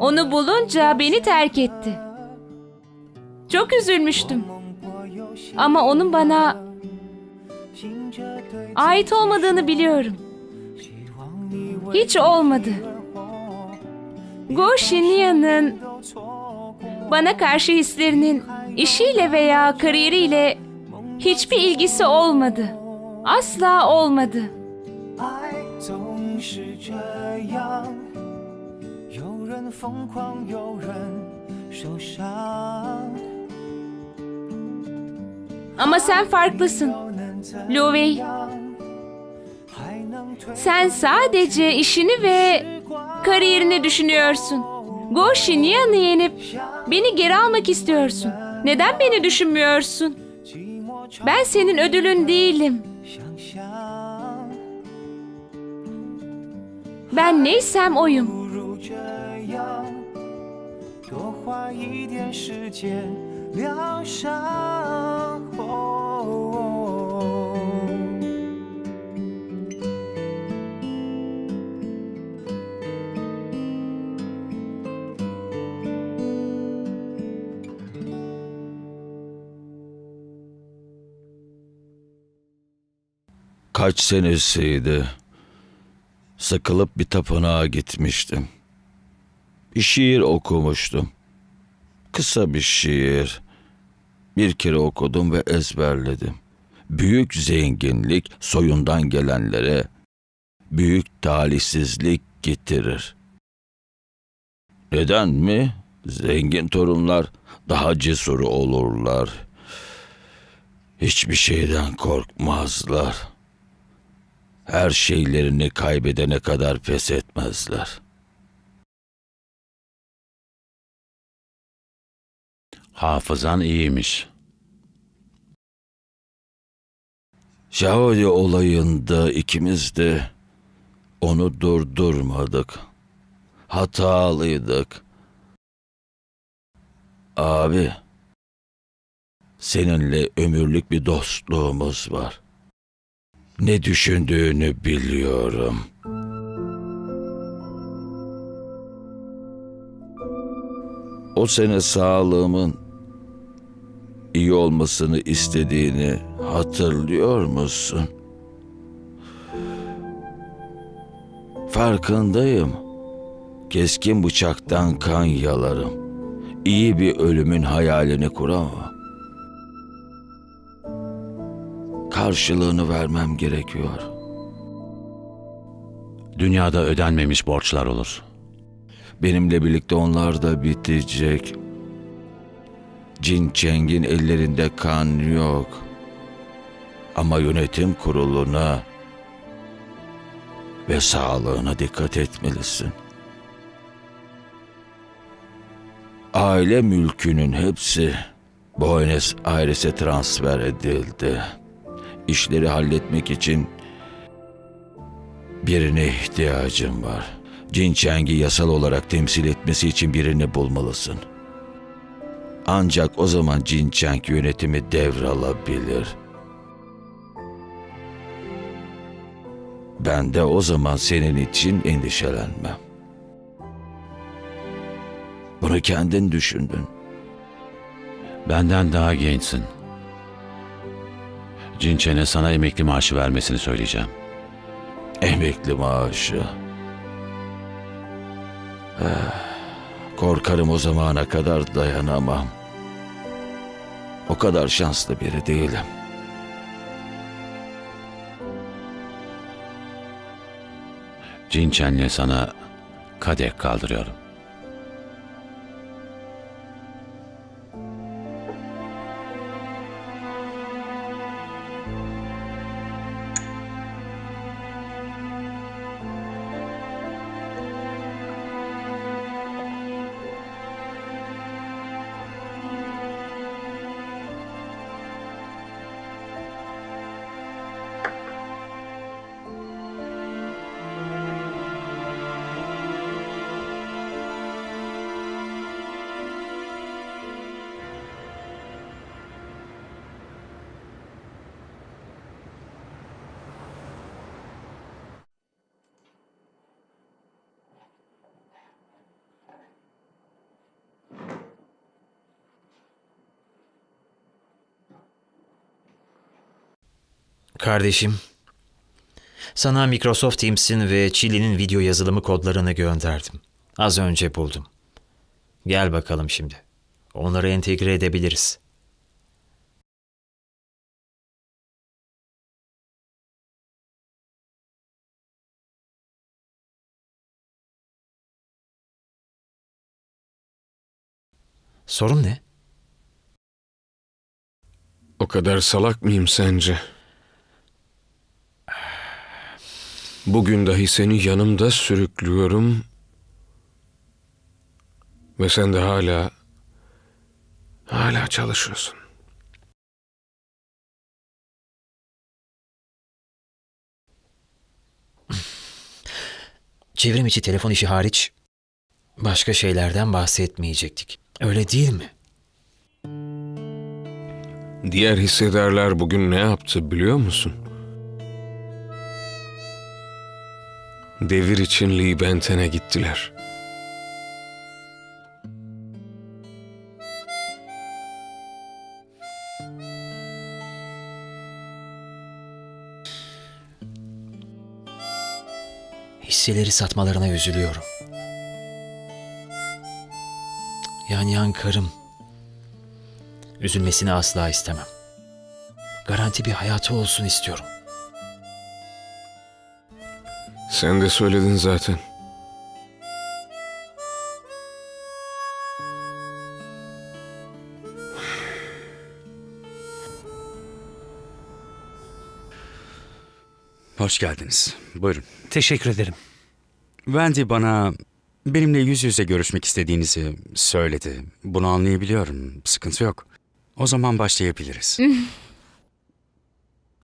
Onu bulunca beni terk etti. Çok üzülmüştüm. Ama onun bana ait olmadığını biliyorum. Hiç olmadı. Go Shinya'nın bana karşı hislerinin işiyle veya kariyeriyle hiçbir ilgisi olmadı. Asla olmadı. 爱总是这样， 有人疯狂，有人受伤。 Ama sen farklısın. 又能怎 Liu Wei. 样？还能退 Sen sadece işini ve kariyerini düşünüyorsun. Go Shinyan'ı yenip beni geri almak istiyorsun. Neden beni düşünmüyorsun? 寂寞长 Ben senin ödülün değilim. 想象， Ben neysem oyum. 不如这样，多花一点时间疗伤。哦 Kaç senesiydi? Sıkılıp bir tapınağa gitmiştim. Bir şiir okumuştum. Kısa bir şiir. Bir kere okudum ve ezberledim. Büyük zenginlik soyundan gelenlere büyük talihsizlik getirir. Neden mi? Zengin torunlar daha cesur olurlar. Hiçbir şeyden korkmazlar. Her şeylerini kaybedene kadar pes etmezler. Hafızan iyiymiş. Şahodi olayında ikimiz de onu durdurmadık. Hatalıydık. Abi, seninle ömürlük bir dostluğumuz var. Ne düşündüğünü biliyorum. O sene sağlığımın iyi olmasını istediğini hatırlıyor musun? Farkındayım. Keskin bıçaktan kan yalarım. İyi bir ölümün hayalini kuramam. Karşılığını vermem gerekiyor. Dünyada ödenmemiş borçlar olur. Benimle birlikte onlar da bitecek. Cin Cheng'in ellerinde kan yok. Ama yönetim kuruluna ve sağlığına dikkat etmelisin. Aile mülkünün hepsi Buenos Aires'e transfer edildi. İşleri halletmek için birine ihtiyacım var. Jin Chang'i yasal olarak temsil etmesi için birini bulmalısın. Ancak o zaman Jin Chang yönetimi devralabilir. Ben de o zaman senin için endişelenmem. Bunu kendin düşündün. Benden daha gençsin. Cinçen'e sana emekli maaşı vermesini söyleyeceğim. Emekli maaşı. Ah, Korkarım o zamana kadar dayanamam. O kadar şanslı biri değilim. Cinçen'le sana kadeh kaldırıyorum. Kardeşim, sana Microsoft Teams'in ve Chili'nin video yazılımı kodlarını gönderdim. Az önce buldum. Gel bakalım şimdi. Onları entegre edebiliriz. Sorun ne? O kadar salak mıyım sence? Bugün dahi seni yanımda sürüklüyorum. Ve sen de hala hala çalışıyorsun. Çevrim içi telefon işi hariç başka şeylerden bahsetmeyecektik. Öyle değil mi? Diğer hissedarlar bugün ne yaptı biliyor musun? Devir için Lee Benton'e gittiler. Hisseleri satmalarına üzülüyorum. Yani yan karım. Üzülmesini asla istemem. Garanti bir hayatı olsun istiyorum. Sen de söyledin zaten. Hoş geldiniz. Buyurun. Teşekkür ederim. Wendy bana benimle yüz yüze görüşmek istediğinizi söyledi. Bunu anlayabiliyorum. Sıkıntı yok. O zaman başlayabiliriz.